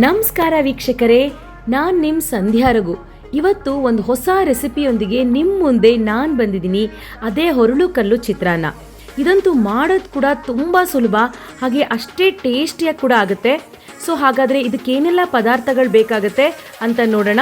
ನಮಸ್ಕಾರ ವೀಕ್ಷಕರೇ, ನಾನು ನಿಮ್ಮ ಸಂಧ್ಯಾ ರಘು. ಇವತ್ತು ಒಂದು ಹೊಸ ರೆಸಿಪಿಯೊಂದಿಗೆ ನಿಮ್ಮ ಮುಂದೆ ನಾನು ಬಂದಿದ್ದೀನಿ, ಅದೇ ಹೊರಳು ಕಲ್ಲು ಚಿತ್ರಾನ್ನ. ಇದಂತೂ ಮಾಡೋದು ಕೂಡ ತುಂಬ ಸುಲಭ, ಹಾಗೆ ಅಷ್ಟೇ ಟೇಸ್ಟಿಯಾಗಿ ಕೂಡ ಆಗುತ್ತೆ. ಸೊ ಹಾಗಾದರೆ ಇದಕ್ಕೇನೆಲ್ಲ ಪದಾರ್ಥಗಳು ಬೇಕಾಗುತ್ತೆ ಅಂತ ನೋಡೋಣ.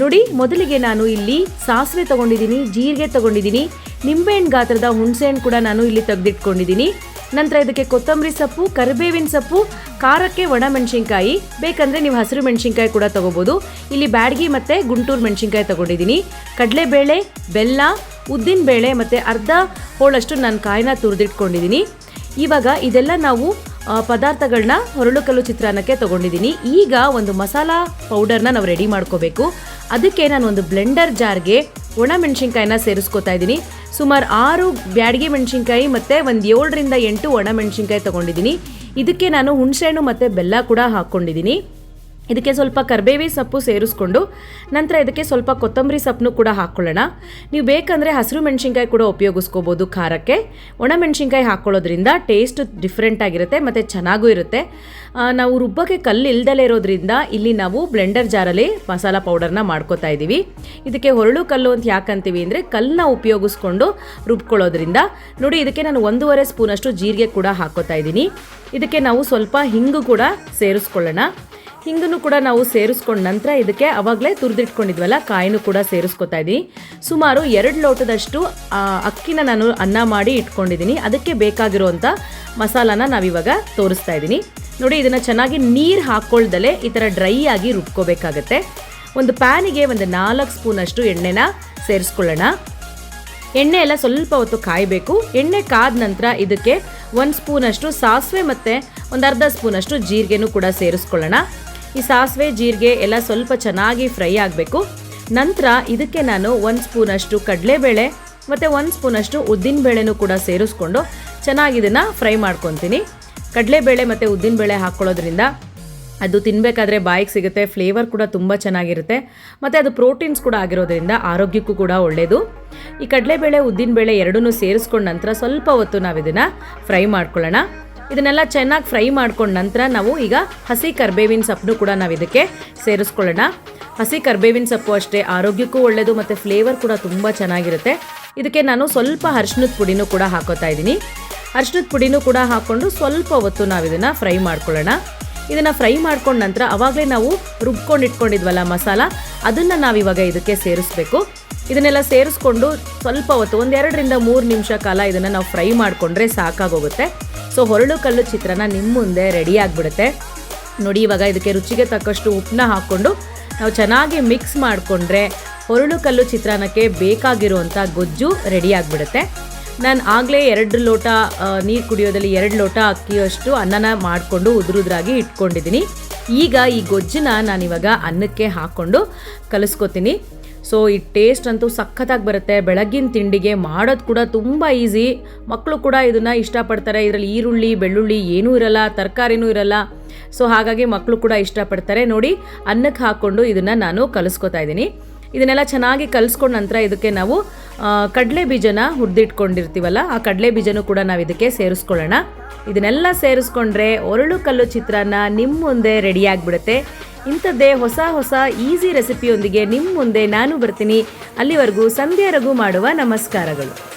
ನೋಡಿ, ಮೊದಲಿಗೆ ನಾನು ಇಲ್ಲಿ ಸಾಸಿವೆ ತಗೊಂಡಿದ್ದೀನಿ, ಜೀರಿಗೆ ತಗೊಂಡಿದ್ದೀನಿ, ನಿಂಬೆಹಣ್ಣು ಗಾತ್ರದ ಹುಣಸೆಹಣ್ಣು ಕೂಡ ನಾನು ಇಲ್ಲಿ ತೆಗೆದಿಟ್ಕೊಂಡಿದ್ದೀನಿ. ನಂತರ ಇದಕ್ಕೆ ಕೊತ್ತಂಬರಿ ಸೊಪ್ಪು, ಕರಿಬೇವಿನ ಸೊಪ್ಪು, ಖಾರಕ್ಕೆ ಒಣ ಮೆಣಸಿನ್ಕಾಯಿ, ಬೇಕಂದ್ರೆ ನೀವು ಹಸಿರು ಮೆಣಸಿನಕಾಯಿ ಕೂಡ ತಗೋಬೋದು. ಇಲ್ಲಿ ಬ್ಯಾಡಗಿ ಮತ್ತು ಗುಂಟೂರು ಮೆಣಸಿನಕಾಯಿ ತಗೊಂಡಿದ್ದೀನಿ. ಕಡಲೆಬೇಳೆ, ಬೆಲ್ಲ ಉದ್ದಿನ ಬೇಳೆ ಮತ್ತು ಅರ್ಧ ಹೋಳಷ್ಟು ನಾನು ಕಾಯಿನ ತುರಿದಿಟ್ಕೊಂಡಿದ್ದೀನಿ. ಇವಾಗ ಇದೆಲ್ಲ ನಾವು ಪದಾರ್ಥಗಳನ್ನ ಹೊರಳುಕಲ್ಲು ಚಿತ್ರಾನ್ನಕ್ಕೆ ತಗೊಂಡಿದ್ದೀನಿ. ಈಗ ಒಂದು ಮಸಾಲ ಪೌಡರ್ನ ನಾವು ರೆಡಿ ಮಾಡ್ಕೋಬೇಕು. ಅದಕ್ಕೆ ನಾನು ಒಂದು ಬ್ಲೆಂಡರ್ ಜಾರ್ಗೆ ಒಣ ಮೆಣಸಿನ್ಕಾಯಿನ ಸೇರಿಸ್ಕೊತಾ ಇದ್ದೀನಿ. ಸುಮಾರು ಆರು ಬ್ಯಾಡಿಗೆ ಮೆಣಸಿನ್ಕಾಯಿ ಮತ್ತು ಒಂದು ಏಳರಿಂದ ಎಂಟು ಒಣ ಮೆಣಸಿನ್ಕಾಯಿ ತಗೊಂಡಿದ್ದೀನಿ. ಇದಕ್ಕೆ ನಾನು ಹುಣಸೆಹಣ್ಣು ಮತ್ತು ಬೆಲ್ಲ ಕೂಡ ಹಾಕ್ಕೊಂಡಿದ್ದೀನಿ ಇದಕ್ಕೆ ಸ್ವಲ್ಪ ಕರ್ಬೇವಿ ಸೊಪ್ಪು ಸೇರಿಸ್ಕೊಂಡು ನಂತರ ಇದಕ್ಕೆ ಸ್ವಲ್ಪ ಕೊತ್ತಂಬರಿ ಸೊಪ್ಪನ್ನು ಕೂಡ ಹಾಕ್ಕೊಳ್ಳೋಣ ನೀವು ಬೇಕಂದರೆ ಹಸಿರು ಮೆಣಸಿನ್ಕಾಯಿ ಕೂಡ ಉಪಯೋಗಿಸ್ಕೋಬೋದು ಖಾರಕ್ಕೆ. ಒಣ ಮೆಣಸಿನ್ಕಾಯಿ ಹಾಕ್ಕೊಳ್ಳೋದ್ರಿಂದ ಟೇಸ್ಟ್ ಡಿಫ್ರೆಂಟ್ ಆಗಿರುತ್ತೆ ಮತ್ತು ಚೆನ್ನಾಗೂ ಇರುತ್ತೆ. ನಾವು ರುಬ್ಬಕ್ಕೆ ಕಲ್ಲು ಇಲ್ದಲೇ ಇರೋದ್ರಿಂದ ಇಲ್ಲಿ ನಾವು ಬ್ಲೆಂಡರ್ ಜಾರಲ್ಲಿ ಮಸಾಲ ಪೌಡರ್ನ ಮಾಡ್ಕೋತಾ ಇದ್ದೀವಿ. ಇದಕ್ಕೆ ಹೊರಳು ಕಲ್ಲು ಅಂತ ಯಾಕಂತೀವಿ ಅಂದರೆ ಕಲ್ಲನ್ನ ಉಪಯೋಗಿಸ್ಕೊಂಡು ರುಬ್ಕೊಳ್ಳೋದ್ರಿಂದ. ನೋಡಿ, ಇದಕ್ಕೆ ನಾನು ಒಂದೂವರೆ ಸ್ಪೂನಷ್ಟು ಜೀರಿಗೆ ಕೂಡ ಹಾಕೋತಾ ಇದ್ದೀನಿ. ಇದಕ್ಕೆ ನಾವು ಸ್ವಲ್ಪ ಹಿಂಗು ಕೂಡ ಸೇರಿಸ್ಕೊಳ್ಳೋಣ. ಹಿಂಗನ್ನು ಕೂಡ ನಾವು ಸೇರಿಸ್ಕೊಂಡ ನಂತರ ಇದಕ್ಕೆ ಅವಾಗಲೇ ತುರಿದಿಟ್ಕೊಂಡಿದ್ವಲ್ಲ, ಕಾಯಿನೂ ಕೂಡ ಸೇರಿಸ್ಕೊತಾ ಇದ್ದೀನಿ. ಸುಮಾರು ಎರಡು ಲೋಟದಷ್ಟು ಅಕ್ಕಿನ ನಾನು ಅನ್ನ ಮಾಡಿ ಇಟ್ಕೊಂಡಿದ್ದೀನಿ. ಅದಕ್ಕೆ ಬೇಕಾಗಿರುವಂಥ ಮಸಾಲಾನ ನಾವಿವಾಗ ತೋರಿಸ್ತಾ ಇದ್ದೀನಿ. ನೋಡಿ, ಇದನ್ನು ಚೆನ್ನಾಗಿ ನೀರು ಹಾಕ್ಕೊಳ್ದಲೇ ಈ ಥರ ಡ್ರೈ ಆಗಿ ರುಬ್ಕೋಬೇಕಾಗತ್ತೆ. ಒಂದು ಪ್ಯಾನಿಗೆ ಒಂದು ನಾಲ್ಕು ಸ್ಪೂನಷ್ಟು ಎಣ್ಣೆನ ಸೇರಿಸ್ಕೊಳ್ಳೋಣ. ಎಣ್ಣೆ ಎಲ್ಲ ಸ್ವಲ್ಪ ಹೊತ್ತು ಕಾಯಬೇಕು. ಎಣ್ಣೆ ಕಾದ ನಂತರ ಇದಕ್ಕೆ ಒಂದು ಸ್ಪೂನಷ್ಟು ಸಾಸಿವೆ ಮತ್ತು ಒಂದು ಅರ್ಧ ಸ್ಪೂನಷ್ಟು ಜೀರಿಗೆನೂ ಕೂಡ ಸೇರಿಸ್ಕೊಳ್ಳೋಣ. ಈ ಸಾಸಿವೆ, ಜೀರಿಗೆ ಎಲ್ಲ ಸ್ವಲ್ಪ ಚೆನ್ನಾಗಿ ಫ್ರೈ ಆಗಬೇಕು. ನಂತರ ಇದಕ್ಕೆ ನಾನು ಒಂದು ಸ್ಪೂನಷ್ಟು ಕಡಲೆಬೇಳೆ, ಮತ್ತು ಒಂದು ಸ್ಪೂನಷ್ಟು ಉದ್ದಿನಬೇಳೆನೂ ಕೂಡ ಸೇರಿಸ್ಕೊಂಡು ಚೆನ್ನಾಗಿ ಇದನ್ನು ಫ್ರೈ ಮಾಡ್ಕೊತೀನಿ. ಕಡಲೆಬೇಳೆ ಮತ್ತು ಉದ್ದಿನಬೇಳೆ ಹಾಕ್ಕೊಳ್ಳೋದ್ರಿಂದ ಅದು ತಿನ್ನಬೇಕಾದ್ರೆ ಬಾಯಿಗೆ ಸಿಗುತ್ತೆ, ಫ್ಲೇವರ್ ಕೂಡ ತುಂಬ ಚೆನ್ನಾಗಿರುತ್ತೆ, ಮತ್ತು ಅದು ಪ್ರೋಟೀನ್ಸ್ ಕೂಡ ಆಗಿರೋದ್ರಿಂದ ಆರೋಗ್ಯಕ್ಕೂ ಕೂಡ ಒಳ್ಳೆಯದು ಈ ಕಡಲೆಬೇಳೆ, ಉದ್ದಿನಬೇಳೆ ಎರಡನ್ನೂ ಸೇರಿಸ್ಕೊಂಡ ನಂತರ ಸ್ವಲ್ಪ ಹೊತ್ತು ನಾವು ಇದನ್ನು ಫ್ರೈ ಮಾಡ್ಕೊಳ್ಳೋಣ. ಇದನ್ನೆಲ್ಲ ಚೆನ್ನಾಗಿ ಫ್ರೈ ಮಾಡ್ಕೊಂಡ ನಂತರ ನಾವು ಈಗ ಹಸಿ ಕರ್ಬೇವಿನ ಸೊಪ್ಪನ್ನು ಕೂಡ ನಾವು ಇದಕ್ಕೆ ಸೇರಿಸ್ಕೊಳ್ಳೋಣ. ಹಸಿ ಕರ್ಬೇವಿನ ಸೊಪ್ಪು ಅಷ್ಟೇ, ಆರೋಗ್ಯಕ್ಕೂ ಒಳ್ಳೆಯದು ಮತ್ತು ಫ್ಲೇವರ್ ಕೂಡ ತುಂಬ ಚೆನ್ನಾಗಿರುತ್ತೆ. ಇದಕ್ಕೆ ನಾನು ಸ್ವಲ್ಪ ಅರ್ಶಿನದ ಪುಡಿನೂ ಕೂಡ ಹಾಕೋತಾ ಇದ್ದೀನಿ. ಅರ್ಶಿನದ ಪುಡಿನೂ ಕೂಡ ಹಾಕ್ಕೊಂಡು ಸ್ವಲ್ಪ ಹೊತ್ತು ನಾವು ಇದನ್ನು ಫ್ರೈ ಮಾಡ್ಕೊಳ್ಳೋಣ. ಇದನ್ನು ಫ್ರೈ ಮಾಡ್ಕೊಂಡ ನಂತರ ಅವಾಗಲೇ ನಾವು ರುಬ್ಕೊಂಡು ಇಟ್ಕೊಂಡಿದ್ವಲ್ಲ ಮಸಾಲ, ಅದನ್ನು ನಾವಿವಾಗ ಇದಕ್ಕೆ ಸೇರಿಸ್ಬೇಕು. ಇದನ್ನೆಲ್ಲ ಸೇರಿಸ್ಕೊಂಡು ಸ್ವಲ್ಪ ಹೊತ್ತು ಒಂದೆರಡರಿಂದ ಮೂರು ನಿಮಿಷ ಕಾಲ ಇದನ್ನು ನಾವು ಫ್ರೈ ಮಾಡಿಕೊಂಡ್ರೆ ಸಾಕಾಗೋಗುತ್ತೆ. ಸೊ ಹೊರಳು ಕಲ್ಲು ಚಿತ್ರನ ನಿಮ್ಮ ಮುಂದೆ ರೆಡಿ ಆಗಿಬಿಡುತ್ತೆ. ನೋಡಿ, ಇವಾಗ ಇದಕ್ಕೆ ರುಚಿಗೆ ತಕ್ಕಷ್ಟು ಉಪ್ಪನ್ನ ಹಾಕ್ಕೊಂಡು ನಾವು ಚೆನ್ನಾಗಿ ಮಿಕ್ಸ್ ಮಾಡಿಕೊಂಡ್ರೆ ಹೊರಳು ಕಲ್ಲು ಚಿತ್ರಾನ್ನಕ್ಕೆ ಬೇಕಾಗಿರುವಂಥ ಗೊಜ್ಜು ರೆಡಿ ಆಗಿಬಿಡುತ್ತೆ. ನಾನು ಆಗಲೇ ಎರಡು ಲೋಟ ನೀರು ಕುಡಿಯೋದಲ್ಲಿ ಎರಡು ಲೋಟ ಅಕ್ಕಿಯಷ್ಟು ಅನ್ನನ ಮಾಡಿಕೊಂಡು ಉದುರುದ್ರಾಗಿ ಇಟ್ಕೊಂಡಿದ್ದೀನಿ ಈಗ ಈ ಗೊಜ್ಜನ್ನ ನಾನಿವಾಗ ಅನ್ನಕ್ಕೆ ಹಾಕ್ಕೊಂಡು ಕಲಿಸ್ಕೊತೀನಿ. ಸೊ ಈ ಟೇಸ್ಟ್ ಅಂತೂ ಸಖತ್ತಾಗಿ ಬರುತ್ತೆ. ಬೆಳಗ್ಗಿನ ತಿಂಡಿಗೆ ಮಾಡೋದು ಕೂಡ ತುಂಬ ಈಸಿ ಮಕ್ಕಳು ಕೂಡ ಇದನ್ನು ಇಷ್ಟಪಡ್ತಾರೆ. ಇದರಲ್ಲಿ ಈರುಳ್ಳಿ, ಬೆಳ್ಳುಳ್ಳಿ ಏನೂ ಇರಲ್ಲ, ತರಕಾರಿನೂ ಇರಲ್ಲ. ಸೊ ಹಾಗಾಗಿ ಮಕ್ಕಳು ಕೂಡ ಇಷ್ಟಪಡ್ತಾರೆ. ನೋಡಿ ಅನ್ನಕ್ಕೆ ಹಾಕ್ಕೊಂಡು ಇದನ್ನು ನಾನು ಕಲಿಸ್ಕೊತಾ ಇದ್ದೀನಿ ಇದನ್ನೆಲ್ಲ ಚೆನ್ನಾಗಿ ಕಲಿಸ್ಕೊಂಡ ನಂತರ ಇದಕ್ಕೆ ನಾವು ಕಡಲೆ ಬೀಜನ ಹುರಿದಿಟ್ಕೊಂಡಿರ್ತೀವಲ್ಲ, ಆ ಕಡಲೆ ಬೀಜನೂ ಕೂಡ ನಾವು ಇದಕ್ಕೆ ಸೇರಿಸ್ಕೊಳ್ಳೋಣ. ಇದನ್ನೆಲ್ಲ ಸೇರಿಸ್ಕೊಂಡ್ರೆ ಒರಳು ಕಲ್ಲು ಚಿತ್ರಾನ್ನ ನಿಮ್ಮ ಮುಂದೆ ರೆಡಿ ಆಗಿಬಿಡುತ್ತೆ. ಇಂಥದ್ದೇ ಹೊಸ ಹೊಸ ಈಸಿ ರೆಸಿಪಿಯೊಂದಿಗೆ ನಿಮ್ಮ ಮುಂದೆ ನಾನು ಬರ್ತೀನಿ. ಅಲ್ಲಿವರೆಗೂ ಸಂಧ್ಯಾ ರಘು ಮಾಡುವ ನಮಸ್ಕಾರಗಳು.